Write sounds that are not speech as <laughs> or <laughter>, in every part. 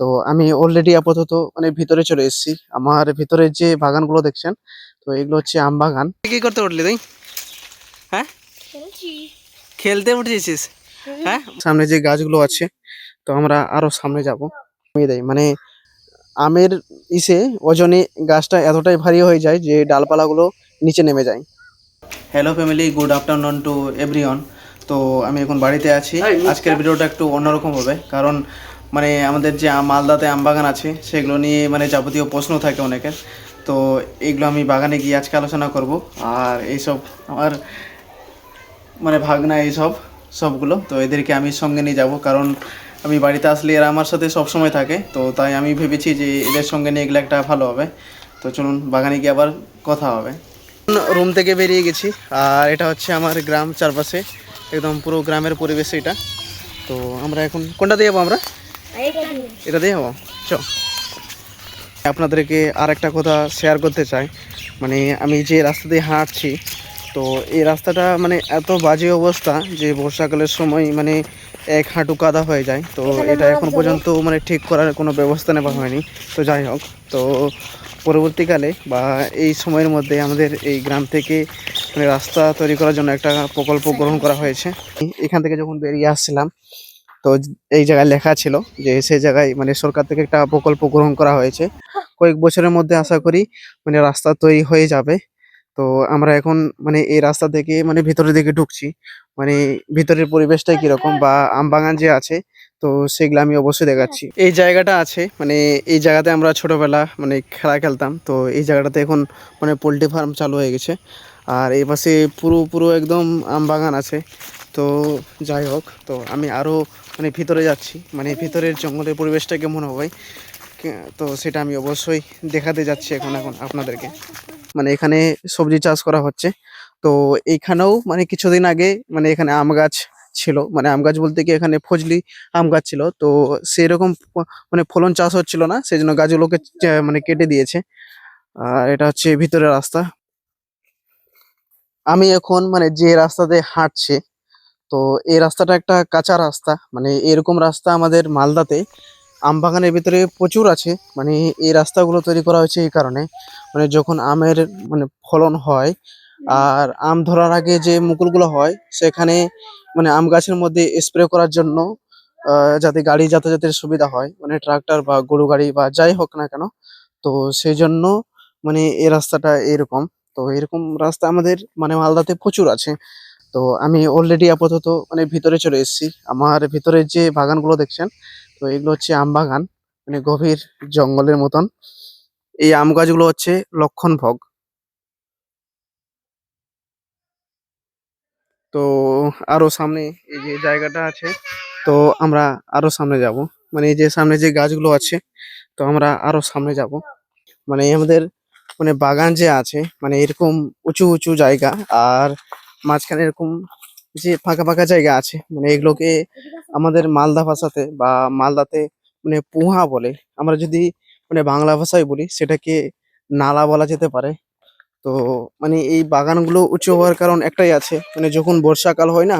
তো আমি অলরেডি আপাতত মানে ভিতরে চলে এসেছি। আমার ভিতরের যে বাগানগুলো দেখছেন তো এগুলো হচ্ছে আম বাগান। কি করতে উঠলি তুই? হ্যাঁ? খেলতে উঠেছিস? হ্যাঁ? সামনে যে গাছগুলো আছে তো আমরা আরও সামনে যাব। দেয় মানে আমের ইসে ওজনে গাছটা এতটাই ভারী হয়ে যায় যে ডালপালাগুলো নিচে নেমে যায়। Hello family good afternoon to everyone তো আমি এখন বাড়িতে আছি। আজকের ভিডিওটা একটু অন্যরকম হবে কারণ মানে আমাদের যে মালদাতে আম বাগান আছে, সেগুলো নিয়ে মানে যাবতীয় প্রশ্ন থাকে অনেকের। তো এগুলো আমি বাগানে গিয়ে আজকে আলোচনা করব। আর এইসব আমার মানে ভাগনা এইসব, সবগুলো। তো এদেরকে আমি সঙ্গে নিয়ে যাব, কারণ আমি বাড়িতে আসলে এরা আমার সাথে সব সময় থাকে। তো তাই আমি ভেবেছি যে এদের সঙ্গে নিয়ে গেলে একটা ভালো হবে। তো চলুন, বাগানে গিয়ে আবার কথা হবে। রুম থেকে বেরিয়ে গেছি। আর এটা হচ্ছে আমার গ্রাম চারপাশে। একদম পুরো গ্রামের পরিবেশ এটা। তো আমরা এখন কোনটা দিয়ে যাব আমরা? এটা দিয়ে যাব চ। আপনাদেরকে আর একটা কথা শেয়ার করতে চাই। মানে আমি যে রাস্তা দিয়ে হাঁটছি তো এই রাস্তাটা মানে এত বাজে অবস্থা যে বর্ষাকালের সময় মানে এক হাঁটু কাদা হয়ে যায়। তো এটা এখন পর্যন্ত মানে ঠিক করার কোনো ব্যবস্থা নেওয়া হয়নি। তো যাই হোক তো পরবর্তীকালে বা এই সময়ের মধ্যে আমাদের এই গ্রাম থেকে মানে রাস্তা তৈরি করার জন্য একটা প্রকল্প গ্রহণ করা হয়েছে। এখান থেকে যখন বেরিয়ে আসছিলাম তো এই জায়গায় লেখা ছিল যে সেই জায়গায় মানে সরকার থেকে একটা প্রকল্প গ্রহণ করা হয়েছে। কয়েক বছরের মধ্যে আশা করি মানে রাস্তা তৈরি হয়ে যাবে। তো আমরা এখন মানে এই রাস্তা থেকে মানে ভিতরের দিকে ঢুকছি। মানে ভিতরের পরিবেশটা কীরকম বা আম বাগান যে আছে তো সেগুলো আমি অবশ্যই দেখাচ্ছি। এই জায়গাটা আছে মানে এই জায়গাতে আমরা ছোটবেলা মানে খেলা খেলতাম। তো এই জায়গাটাতে এখন মানে পোলট্রি ফার্ম চালু হয়ে গেছে। আর এই পাশে পুরো পুরো একদম আম বাগান আছে। তো যাই হোক, তো আমি আরও মানে ভিতরে যাচ্ছি মানে ভিতরের জঙ্গলের পরিবেশটা কেমন হবে? তো সেটা আমি অবশ্যই দেখাতে যাচ্ছি এখন এখন আপনাদেরকে। মানে এখানে সবজি চাষ করা হচ্ছে। তো এইখানেও মানে কিছুদিন আগে মানে এখানে আম গাছ ছিল। মানে আম গাছ বলতে কি এখানে ফজলি আম গাছ ছিল। তো সেরকম মানে ফলন চাষ হচ্ছিল না সেই জন্য গাছগুলোকে মানে কেটে দিয়েছে। আর এটা হচ্ছে ভিতরের রাস্তা। আমি এখন মানে যে রাস্তাতে হাঁটছি তো এই রাস্তাটা একটা কাঁচা রাস্তা। মানে এরকম রাস্তা আমাদের মালদাতে আম বাগানের ভিতরে প্রচুর আছে। মানে এই রাস্তাগুলো তৈরি করা হয়েছে এই কারণে। মানে যখন আমের মানে ফলন হয়, আর আম ধরার আগে যে মুকুলগুলো হয়, সেখানে মানে আম গাছের মধ্যে স্প্রে করার জন্য যাতে গাড়ি যাতায়াতের সুবিধা হয় মানে ট্রাক্টর বা গরু গাড়ি বা যাই হোক না কেন। তো সেই জন্য মানে এই রাস্তাটা এরকম। তো এরকম রাস্তা আমাদের মানে মালদাতে প্রচুর আছে। তো আমি অলরেডি আপাতত মানে ভিতরে চলে এসেছি। আমার ভিতরে যে বাগানগুলো দেখছেন, তো এগুলো হচ্ছে আম বাগান মানে গভীর জঙ্গলের মতন। এই আম গাছগুলো হচ্ছে লক্ষণ ভোগ। তো আরও সামনে এই যে জায়গাটা আছে, তো আমরা আরও সামনে যাব। মানে এই যে সামনে যে গাছগুলো আছে, তো আমরা আরও সামনে যাব। মানে আমাদের মানে বাগান যে আছে মানে এরকম উঁচু উঁচু জায়গা, আর মাঝখানে এরকম যে ফাঁকা ফাঁকা জায়গা আছে মানে এগুলোকে আমাদের মালদা ভাষাতে বা মালদাতে মানে পোহা বলে। আমরা যদি মানে বাংলা ভাষায় বলি, সেটাকে নালা বলা যেতে পারে। তো মানে এই বাগানগুলো উঁচু হওয়ার কারণ একটাই আছে মানে যখন বর্ষাকাল হয় না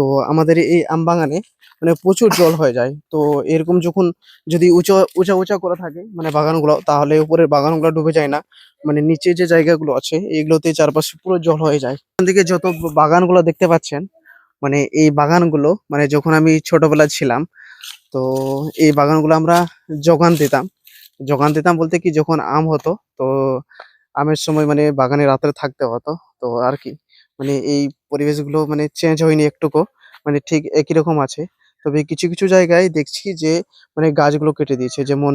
তো আমাদের এই আম বাগানে মানে প্রচুর জল হয়ে যায়। তো এরকম যখন যদি উঁচা উঁচা উঁচা করে থাকে মানে বাগানগুলো, তাহলে উপরের বাগানগুলো ডুবে যায় না। মানে নিচে যে জায়গাগুলো আছে এইগুলোতে চারপাশে পুরো জল হয়ে যায়। এখান থেকে যত বাগানগুলো দেখতে পাচ্ছেন মানে এই বাগানগুলো মানে যখন আমি ছোটবেলায় ছিলাম, তো এই বাগানগুলো আমরা যোগান দিতাম। যোগান দিতাম বলতে কি, যখন আম হতো, তো আমের সময় মানে বাগানে রাত্রে থাকতে হতো, তো আর কি। মানে এই পরিবেশগুলো মানে চেঞ্জ হয়নি একটুকু মানে ঠিক একই রকম আছে। তবে কিছু কিছু জায়গায় দেখছি যে মানে গাছগুলো কেটে দিয়েছে। যেমন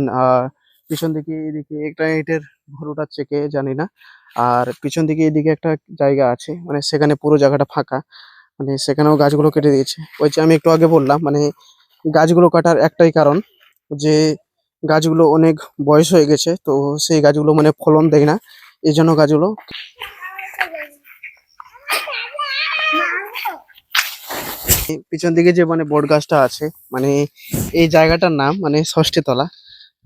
পিছন দিকে এদিকে একটা ইটের ঘর উঠাচ্ছে কে জানি না। আর পিছন দিকে এদিকে একটা জায়গা আছে মানে সেখানে পুরো জায়গাটা ফাঁকা। মানে সেখানেও গাছগুলো কেটে দিয়েছে। ওই যে আমি একটু আগে বললাম মানে গাছগুলো কাটার একটাই কারণ যে গাছগুলো অনেক বয়স হয়ে গেছে, তো সেই গাছগুলো মানে ফলন দেয় না। এই জন্য গাছগুলো পিছন দিকে যে মানে বট গাছটা আছে মানে এই জায়গাটার নাম মানে ষষ্ঠীতলা।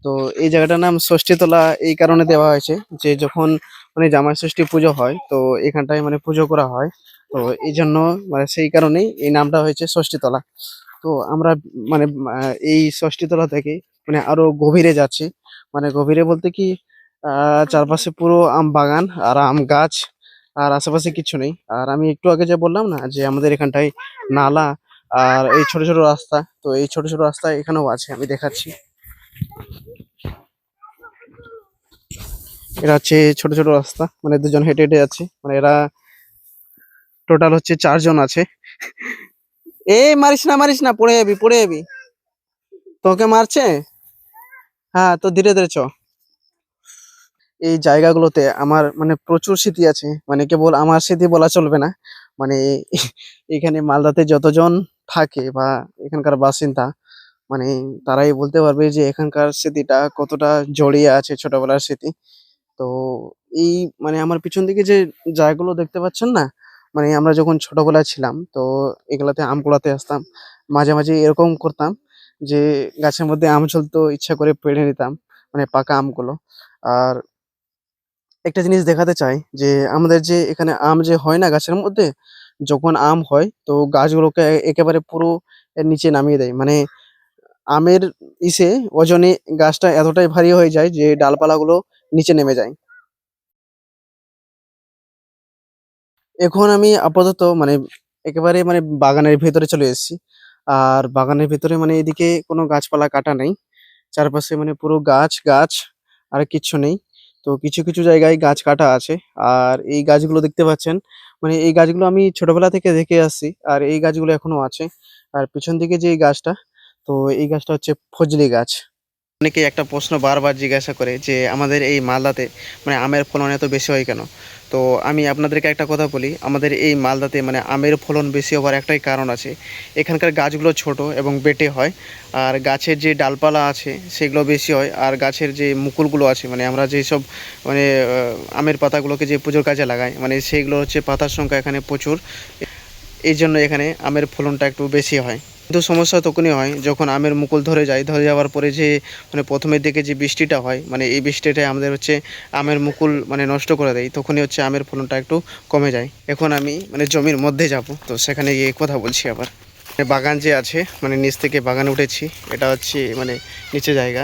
তো এই জায়গাটার নাম ষষ্ঠীতলা এই কারণে দেওয়া হয়েছে যে যখন মানে জামাই ষষ্ঠী পুজো হয়, তো এখানটায় মানে পুজো করা হয়। তো এই জন্য মানে সেই কারণেই এই নামটা হয়েছে ষষ্ঠীতলা। তো আমরা মানে এই ষষ্ঠীতলা থেকে মানে আরও গভীরে যাচ্ছি। মানে গভীরে বলতে কি চারপাশে পুরো আম বাগান আর আম গাছ আর আশেপাশে কিছু নেই। আর আমি একটু আগে যে বললাম না, যে আমাদের এখানটায় নালা আর এই ছোট ছোট রাস্তা, তো এই ছোট ছোট রাস্তা এখানেও আছে, আমি দেখাচ্ছি। এরা হচ্ছে ছোট ছোট রাস্তা মানে দুজন হেঁটে হেঁটে যাচ্ছে মানে এরা টোটাল হচ্ছে চারজন আছে। এই মারিস না মারিস না, পড়ে যাবি পড়ে যাবি। তোকে মারছে? হ্যাঁ তো ধীরে ধীরে চ। এই জায়গাগুলোতে আমার মানে প্রচুর স্মৃতি আছে। মানে কেবল আমার স্মৃতি বলা চলবে না। মানে <laughs> এখানে মালদাতে যতজন থাকে বা এখানকার বাসিন্দা মানে তারাই বলতে পারবে যে এখানকার স্মৃতিটা কতটা জড়িয়ে আছে ছোটবেলার স্মৃতি। তো এই মানে আমার পিছন দিকে যে জায়গাগুলো দেখতে পাচ্ছেন না মানে আমরা যখন ছোটবেলায় ছিলাম, তো এগুলাতে আম কুড়াতে আসতাম। মাঝে মাঝে এরকম করতাম যে গাছের মধ্যে আম চলতো ইচ্ছা করে পেড়ে নিতাম মানে পাকা আমগুলো। আর একটা জিনিস দেখাতে চাই যে আমাদের যে এখানে আম যে হয় না গাছের মধ্যে, যখন আম হয় তো গাছগুলোকে একেবারে পুরো নিচে নামিয়ে দেয়। মানে আমের ইসে ওজনে গাছটা এতটাই ভারী হয়ে যায় যে ডালপালাগুলো নিচে নেমে যায়। এখন আমি আপাতত মানে একেবারে মানে বাগানের ভেতরে চলে এসেছি। আর বাগানের ভেতরে মানে এদিকে কোনো গাছপালা কাটা নেই। চারপাশে মানে পুরো গাছ গাছ, আর কিচ্ছু নেই। তো কিছু কিছু জায়গায় গাছ কাটা আছে। আর এই গাছগুলো দেখতে পাচ্ছেন মানে এই গাছগুলো আমি ছোটবেলা থেকে দেখে আসছি, আর এই গাছগুলো এখনও আছে। আর পিছন দিকে যে এই গাছটা, তো এই গাছটা হচ্ছে ফজলি গাছ। অনেকেই একটা প্রশ্ন বারবার জিজ্ঞাসা করে যে, আমাদের এই মালদাতে মানে আমের ফলন এত বেশি হয় কেন? তো আমি আপনাদেরকে একটা কথা বলি, আমাদের এই মালদাতে মানে আমের ফলন বেশি হওয়ার একটাই কারণ আছে। এখানকার গাছগুলো ছোট এবং বেটে হয়, আর গাছের যে ডালপালা আছে সেগুলো বেশি হয়, আর গাছের যে মুকুলগুলো আছে মানে আমরা যেসব মানে আমের পাতাগুলোকে যে পুজোর কাজে লাগাই মানে সেইগুলো হচ্ছে পাতার সংখ্যা এখানে প্রচুর। এই জন্য এখানে আমের ফলনটা একটু বেশি হয়। কিন্তু সমস্যা তখনই হয় যখন আমের মুকুল ধরে যায়, ধরে যাওয়ার পরে যে মানে প্রথমের দিকে যে বৃষ্টিটা হয় মানে এই বৃষ্টিটাই আমাদের হচ্ছে আমের মুকুল মানে নষ্ট করে দেয়, তখনই হচ্ছে আমের ফলনটা একটু কমে যায়। এখন আমি মানে জমির মধ্যে যাব, তো সেখানে গিয়ে কথা বলছি আবার। মানে বাগান যে আছে মানে নিচ থেকে বাগান উঠেছি, এটা হচ্ছে মানে নিচে জায়গা।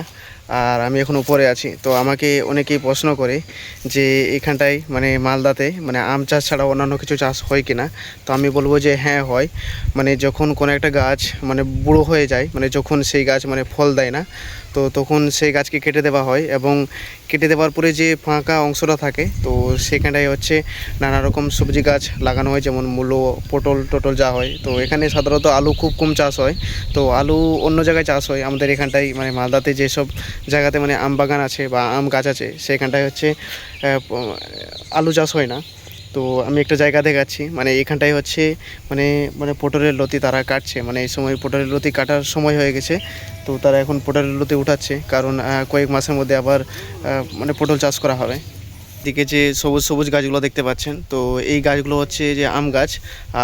আর আমি এখন উপরে আছি। তো আমাকে অনেকেই প্রশ্ন করে যে এখানটায় মানে মালদাতে মানে আম চাষ ছাড়া অন্যান্য কিছু চাষ হয় কি না তো আমি বলব যে হ্যাঁ হয়। মানে যখন কোনো একটা গাছ মানে বুড়ো হয়ে যায় মানে যখন সেই গাছ মানে ফল দেয় না তো তখন সেই গাছকে কেটে দেওয়া হয় এবং কেটে দেওয়ার পরে যে ফাঁকা অংশটা থাকে, তো সেখানটায় হচ্ছে নানা রকম সবজি গাছ লাগানো হয়, যেমন মূলো, পটল, টটল যা হয়। তো এখানে সাধারণত আলু খুব কম চাষ হয়। তো আলু অন্য জায়গায় চাষ হয়। আমাদের এখানটায় মানে মালদাতে যেসব জায়গাতে মানে আম বাগান আছে বা আম গাছ আছে, সেখানটায় হচ্ছে আলু চাষ হয় না। তো আমি একটা জায়গা দেখাচ্ছি। মানে এখানটায় হচ্ছে মানে মানে পটলের লতি তারা কাটছে। মানে এই সময় পটলের লতি কাটার সময় হয়ে গেছে। তো তারা এখন পটলের লতি উঠাচ্ছে। কারণ কয়েক মাসের মধ্যে আবার মানে পটল চাষ করা হবে। দিকে যে সবুজ সবুজ গাছগুলো দেখতে পাচ্ছেন। তো এই গাছগুলো হচ্ছে যে আম গাছ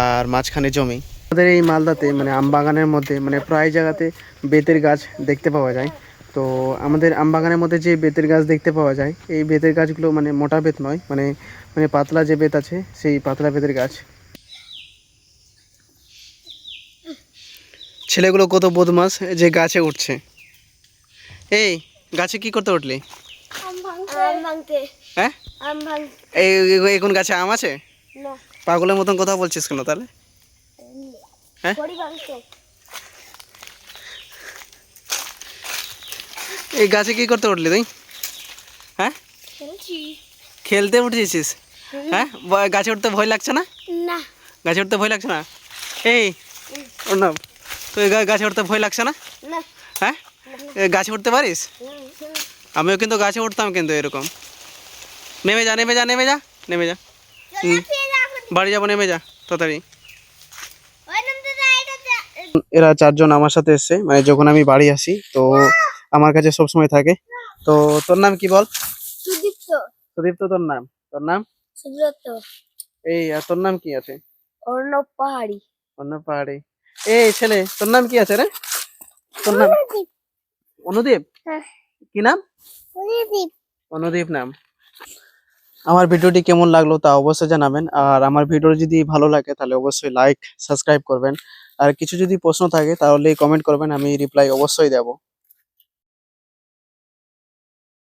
আর মাঝখানে জমি। আমাদের এই মালদাতে মানে আম বাগানের মধ্যে মানে প্রায় জায়গাতে বেতের গাছ দেখতে পাওয়া যায়। তো আমাদের আম বাগানের মধ্যে যে বেতের গাছ দেখতে পাওয়া যায় এই বেতের গাছগুলো মানে মোটা বেত নয় মানে মানে পাতলা যে বেত আছে সেই পাতলা বেতের গাছ। ছেলেগুলো কত বদমাস যে গাছে উঠছে। এই গাছে কি করতে উঠলি? হ্যাঁ? এই এখন গাছে আম আছে? পাগলের মতন কথা বলছিস কেন তাহলে? হ্যাঁ? বড়ি ভাঙতে এই গাছে কি করতে উঠলি তুই? হ্যাঁ? খেলতে উঠেছিস? হ্যাঁ? গাছে উঠতে ভয় লাগছে না? না। গাছে উঠতে ভয় লাগছে না? এই অর্ণব তুই গাছে উঠতে ভয় লাগছে না? না। হ্যাঁ? গাছে উঠতে পারিস? আমিও কিন্তু গাছে উঠতাম কিন্তু এরকম। নেমে যা নেমে যা নেমে যা নেমে যা। বাড়ি যাব নেমে যা তাড়াতাড়ি। এরা চারজন আমার সাথে এসছে মানে যখন আমি বাড়ি আসি তো আমার কাছে সব সময় থাকে। তো তোর নাম কি বল? সুদীপ্ত। সুদীপ্ত তোর নাম? তোর নাম? সুব্রত। এই আর তোর নাম কি আছে? অর্ণব পাহাড়ি। অন্য পাহাড়ি। এই ছেলে তোর নাম কি আছে রে? তোর নাম? অনুদীপ। হ্যাঁ। কি নাম? সুদীপ অনুদীপ নাম। আমার ভিডিওটি কেমন লাগল তা অবশ্যই জানাবেন। আর আমার ভিডিও যদি ভালো লাগে তাহলে অবশ্যই লাইক সাবস্ক্রাইব করবেন। আর কিছু যদি প্রশ্ন থাকে তাহলে কমেন্ট করবেন আমি রিপ্লাই অবশ্যই দেবো।